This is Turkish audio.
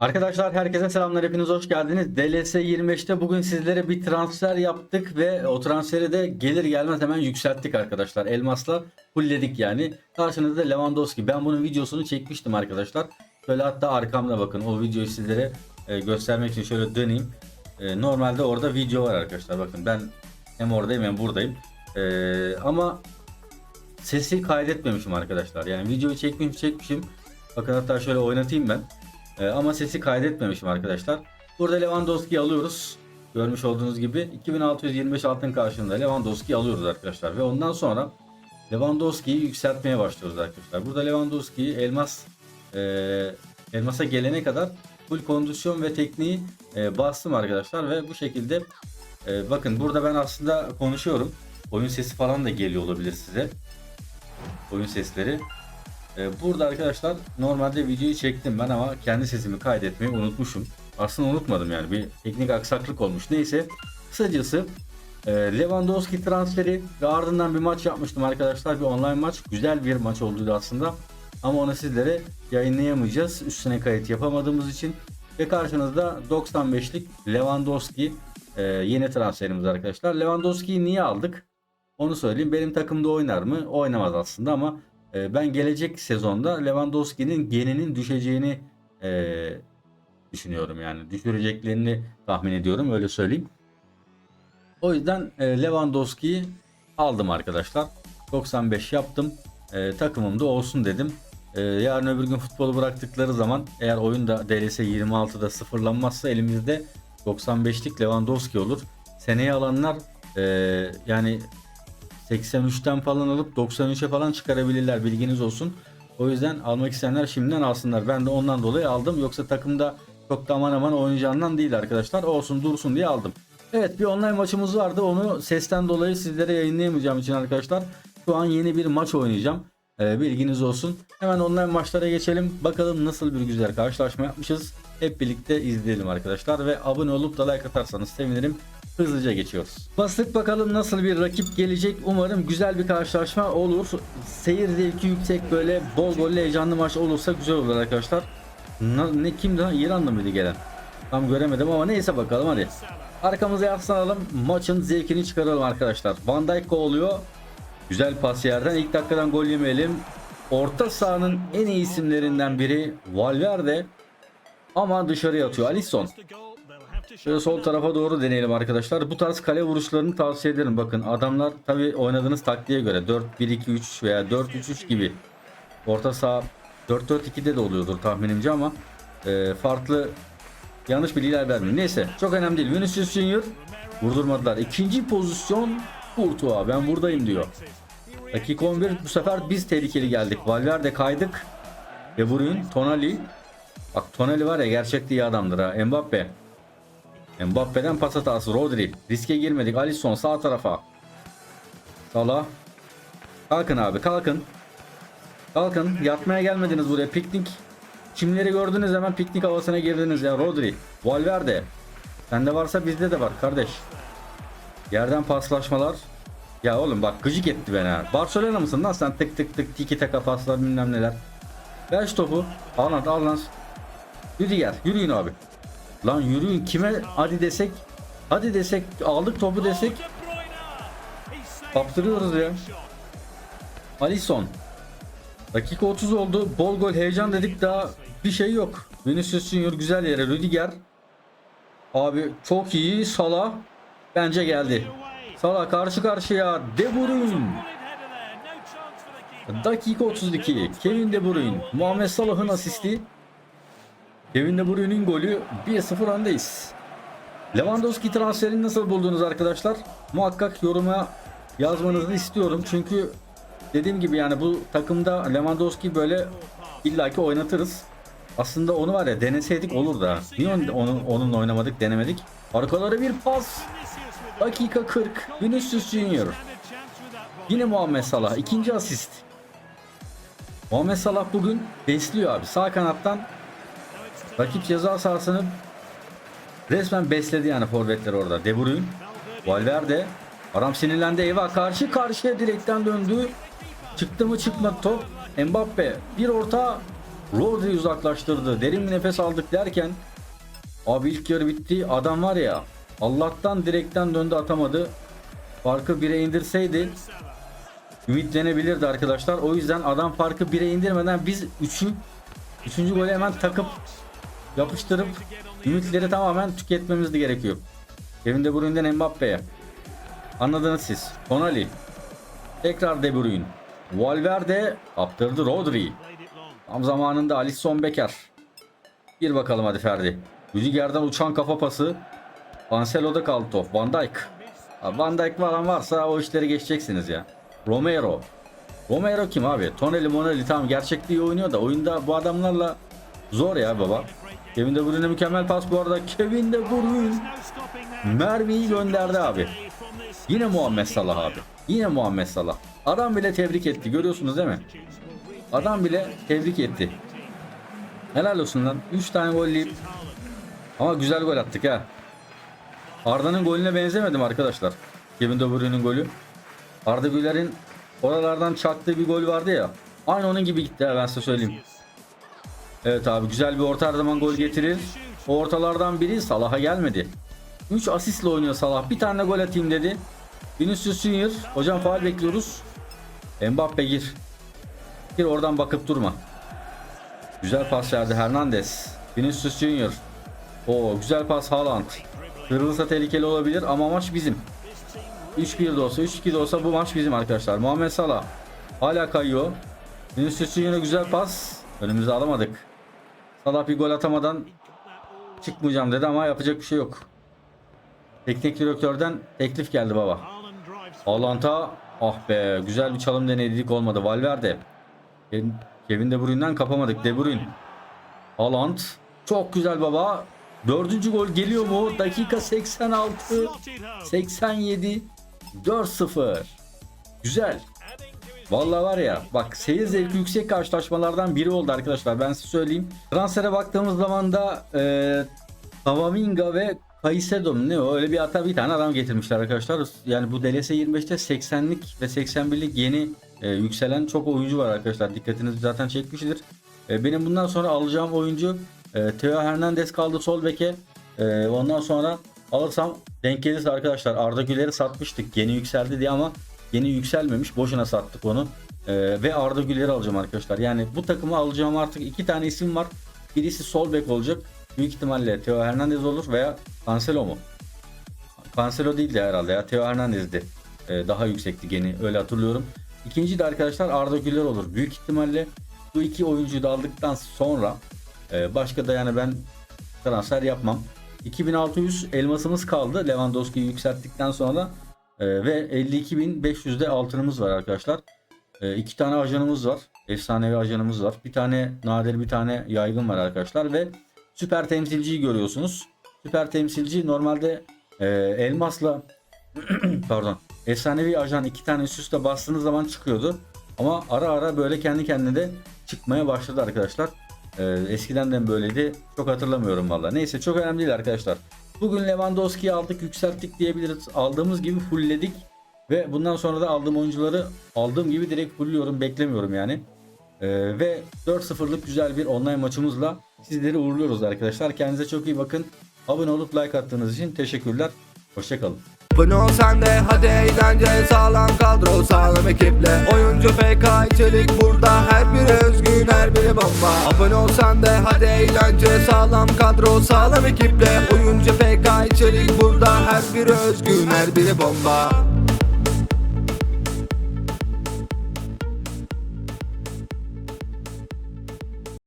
Arkadaşlar herkese selamlar hepiniz hoş geldiniz. DLS 25'te bugün sizlere bir transfer yaptık ve o transferi de gelir gelmez hemen yükselttik arkadaşlar. Elmasla fullledik yani. Karşınızda Lewandowski. Ben bunun videosunu çekmiştim arkadaşlar. Şöyle hatta arkamda bakın o videoyu sizlere e, göstermek için şöyle döneyim. E, normalde orada video var arkadaşlar bakın ben hem oradayım hem buradayım. E, ama sesi kaydetmemişim arkadaşlar. Yani videoyu çekmişim çekmişim. Bakın hatta şöyle oynatayım ben. Ee, ama sesi kaydetmemişim arkadaşlar. Burada Lewandowski'yi alıyoruz. Görmüş olduğunuz gibi 2625 altın karşılığında Lewandowski'yi alıyoruz arkadaşlar. Ve ondan sonra Lewandowski'yi yükseltmeye başlıyoruz arkadaşlar. Burada Lewandowski'yi elmas e, elmasa gelene kadar full kondisyon ve tekniği e, bastım arkadaşlar. Ve bu şekilde e, bakın burada ben aslında konuşuyorum. Oyun sesi falan da geliyor olabilir size. Oyun sesleri. Ee, burada arkadaşlar normalde videoyu çektim ben ama kendi sesimi kaydetmeyi unutmuşum. Aslında unutmadım yani bir teknik aksaklık olmuş. Neyse kısacası e, Lewandowski transferi ve ardından bir maç yapmıştım arkadaşlar. Bir online maç. Güzel bir maç oldu aslında. Ama onu sizlere yayınlayamayacağız. Üstüne kayıt yapamadığımız için. Ve karşınızda 95'lik Lewandowski e, yeni transferimiz arkadaşlar. Lewandowski'yi niye aldık? Onu söyleyeyim. Benim takımda oynar mı? Oynamaz aslında ama ben gelecek sezonda Lewandowski'nin geninin düşeceğini e, düşünüyorum yani. Düşüreceklerini tahmin ediyorum öyle söyleyeyim. O yüzden e, Lewandowski'yi aldım arkadaşlar. 95 yaptım. E, takımımda olsun dedim. E, yarın öbür gün futbolu bıraktıkları zaman eğer oyunda DLS 26'da sıfırlanmazsa elimizde 95'lik Lewandowski olur. Seneye alanlar e, yani 83'ten falan alıp 93'e falan çıkarabilirler bilginiz olsun. O yüzden almak isteyenler şimdiden alsınlar. Ben de ondan dolayı aldım. Yoksa takımda çok da aman aman oynayacağından değil arkadaşlar. Olsun dursun diye aldım. Evet bir online maçımız vardı. Onu sesten dolayı sizlere yayınlayamayacağım için arkadaşlar. Şu an yeni bir maç oynayacağım. Ee, bilginiz olsun. Hemen online maçlara geçelim. Bakalım nasıl bir güzel karşılaşma yapmışız. Hep birlikte izleyelim arkadaşlar. Ve abone olup da like atarsanız sevinirim. Hızlıca geçiyoruz. Bastık bakalım nasıl bir rakip gelecek. Umarım güzel bir karşılaşma olur. Seyir zevki yüksek böyle bol gollü heyecanlı maç olursa güzel olur arkadaşlar. Ne, ne kimdi? İranlı mıydı gelen? Tam göremedim ama neyse bakalım hadi. Arkamıza yaslanalım. Maçın zevkini çıkaralım arkadaşlar. Van Dijk oluyor. Güzel pas yerden. ilk dakikadan gol yemeyelim. Orta sahanın en iyi isimlerinden biri Valverde. Ama dışarıya atıyor. Alisson. Şöyle sol tarafa doğru deneyelim arkadaşlar. Bu tarz kale vuruşlarını tavsiye ederim. Bakın adamlar tabi oynadığınız taktiğe göre 4-1-2-3 veya 4-3-3 gibi orta saha 4-4-2'de de oluyordur tahminimce ama e, farklı yanlış bilgiler vermiyor. Neyse çok önemli değil. Vinicius Junior vurdurmadılar. İkinci pozisyon Courtois ben buradayım diyor. Dakika 11 bu sefer biz tehlikeli geldik. Valverde kaydık. De Bruyne, Tonali. Bak Tonali var ya gerçekten iyi adamdır ha. Mbappe. Mbappe'den pas hatası. Rodri. Riske girmedik. Alisson sağ tarafa. Salah. Kalkın abi kalkın. Kalkın. Yatmaya gelmediniz buraya. Piknik. Kimleri gördünüz hemen piknik havasına girdiniz ya. Rodri. Valverde. Sende varsa bizde de var kardeş. Yerden paslaşmalar. Ya oğlum bak gıcık etti beni ha. Barcelona mısın lan sen tık tık tık tiki taka paslar bilmem neler. Ver şu topu. Al lan lan. Rüdiger yürüyün abi. Lan yürüyün kime hadi desek hadi desek aldık topu desek kaptırıyoruz ya. Alisson. Dakika 30 oldu. Bol gol heyecan dedik daha bir şey yok. Vinicius Junior güzel yere Rüdiger. Abi çok iyi Salah. Bence geldi. Salah karşı karşıya De Bruyne. Dakika 32. Kevin De Bruyne. Muhammed Salah'ın asisti. Kevin De Bruyne'in golü 1-0 öndeyiz. Lewandowski transferini nasıl buldunuz arkadaşlar? Muhakkak yoruma yazmanızı istiyorum. Çünkü dediğim gibi yani bu takımda Lewandowski böyle illaki oynatırız. Aslında onu var ya deneseydik olur da. Niye onu, onu, onunla oynamadık denemedik? Arkalara bir pas. Dakika 40. Vinicius Junior. Yine Muhammed Salah. ikinci asist. Muhammed Salah bugün besliyor abi. Sağ kanattan Rakip ceza sahasını resmen besledi yani forvetler orada. De Bruyne, Valverde. Adam sinirlendi eyvah karşı karşıya direkten döndü. Çıktı mı çıkmadı top. Mbappe bir orta Rodri uzaklaştırdı. Derin bir nefes aldık derken abi ilk yarı bitti. Adam var ya Allah'tan direkten döndü atamadı. Farkı 1'e indirseydi ümitlenebilirdi arkadaşlar. O yüzden adam farkı 1'e indirmeden biz 3'ü 3. golü hemen takıp yapıştırıp ümitleri tamamen tüketmemiz de gerekiyor. Kevin De Bruyne'den Mbappe'ye. Anladınız siz. Tonali. Tekrar De Bruyne. Valverde kaptırdı Rodri. Tam zamanında Alisson Becker. Bir bakalım hadi Ferdi. Rüdiger'den uçan kafa pası. Cancelo'da kaldı top. Van Dijk. Van Dijk falan varsa o işleri geçeceksiniz ya. Romero. Romero kim abi? Toneli Moneli tamam gerçekte iyi oynuyor da oyunda bu adamlarla zor ya baba. Kevin De Bruyne mükemmel pas bu arada. Kevin De Bruyne mermiyi gönderdi abi. Yine Muhammed Salah abi. Yine Muhammed Salah. Adam bile tebrik etti. Görüyorsunuz değil mi? Adam bile tebrik etti. Helal olsun lan. 3 tane gol yiyip ama güzel gol attık ha. Arda'nın golüne benzemedim arkadaşlar. Kevin De Bruyne'nin golü. Arda Güler'in oralardan çaktığı bir gol vardı ya. Aynı onun gibi gitti ha ben size söyleyeyim. Evet abi güzel bir orta her zaman gol getirir. O ortalardan biri Salah'a gelmedi. 3 asistle oynuyor Salah. Bir tane gol atayım dedi. Vinicius Junior. Hocam faal bekliyoruz. Mbappe gir. Gir oradan bakıp durma. Güzel pas verdi Hernandez. Vinicius Junior. O güzel pas Haaland. Kırılırsa tehlikeli olabilir ama maç bizim. 3-1 de olsa 3-2 de olsa bu maç bizim arkadaşlar. Muhammed Salah hala kayıyor. Vinicius Junior'a güzel pas. Önümüze alamadık. Salah bir gol atamadan çıkmayacağım dedi ama yapacak bir şey yok. Teknik direktörden teklif geldi baba. Haaland'a ah be güzel bir çalım denedik olmadı. Valverde. Kevin De Bruyne'den kapamadık. De Bruyne. Haaland. Çok güzel baba. Dördüncü gol geliyor mu? Dakika 86. 87. 4-0. Güzel. Vallahi var ya bak seyir zevki yüksek karşılaşmalardan biri oldu arkadaşlar ben size söyleyeyim. Transfere baktığımız zaman da e, Kamavinga ve Caicedo ne öyle bir hata bir tane adam getirmişler arkadaşlar. Yani bu DLS 25'te 80'lik ve 81'lik yeni e, yükselen çok oyuncu var arkadaşlar. Dikkatinizi zaten çekmiştir. E, benim bundan sonra alacağım oyuncu e, Theo Hernandez kaldı sol beke. E, ondan sonra alırsam denk gelirse arkadaşlar Arda Güler'i satmıştık yeni yükseldi diye ama yeni yükselmemiş. Boşuna sattık onu. E, ve Arda Güler'i alacağım arkadaşlar. Yani bu takımı alacağım artık iki tane isim var. Birisi sol bek olacak. Büyük ihtimalle Theo Hernandez olur veya Cancelo mu? Cancelo değildi herhalde ya. Theo Hernandez'di. E, daha yüksekti geni öyle hatırlıyorum. İkinci de arkadaşlar Arda Güler olur. Büyük ihtimalle bu iki oyuncuyu da aldıktan sonra e, başka da yani ben transfer yapmam. 2600 elmasımız kaldı Lewandowski'yi yükselttikten sonra e, ve 52.500'de altınımız var arkadaşlar. E, iki tane ajanımız var. Efsanevi ajanımız var. Bir tane nadir bir tane yaygın var arkadaşlar ve süper temsilciyi görüyorsunuz. Süper temsilci normalde e, elmasla pardon efsanevi ajan iki tane üst üste bastığınız zaman çıkıyordu. Ama ara ara böyle kendi kendine de çıkmaya başladı arkadaşlar. Ee, eskiden de böyleydi. Çok hatırlamıyorum valla. Neyse çok önemli değil arkadaşlar. Bugün Lewandowski'yi aldık yükselttik diyebiliriz. Aldığımız gibi fullledik. Ve bundan sonra da aldığım oyuncuları aldığım gibi direkt fullliyorum. Beklemiyorum yani. Ee, ve 4-0'lık güzel bir online maçımızla sizleri uğurluyoruz arkadaşlar. Kendinize çok iyi bakın. Abone olup like attığınız için teşekkürler. Hoşçakalın. Abone sen de hadi eğlence sağlam kadro sağlam ekiple Oyuncu FK içerik burada her biri bomba Abone ol sen de hadi eğlence sağlam kadro sağlam ekiple. Oyuncu FK içerik burada her biri özgün her biri bomba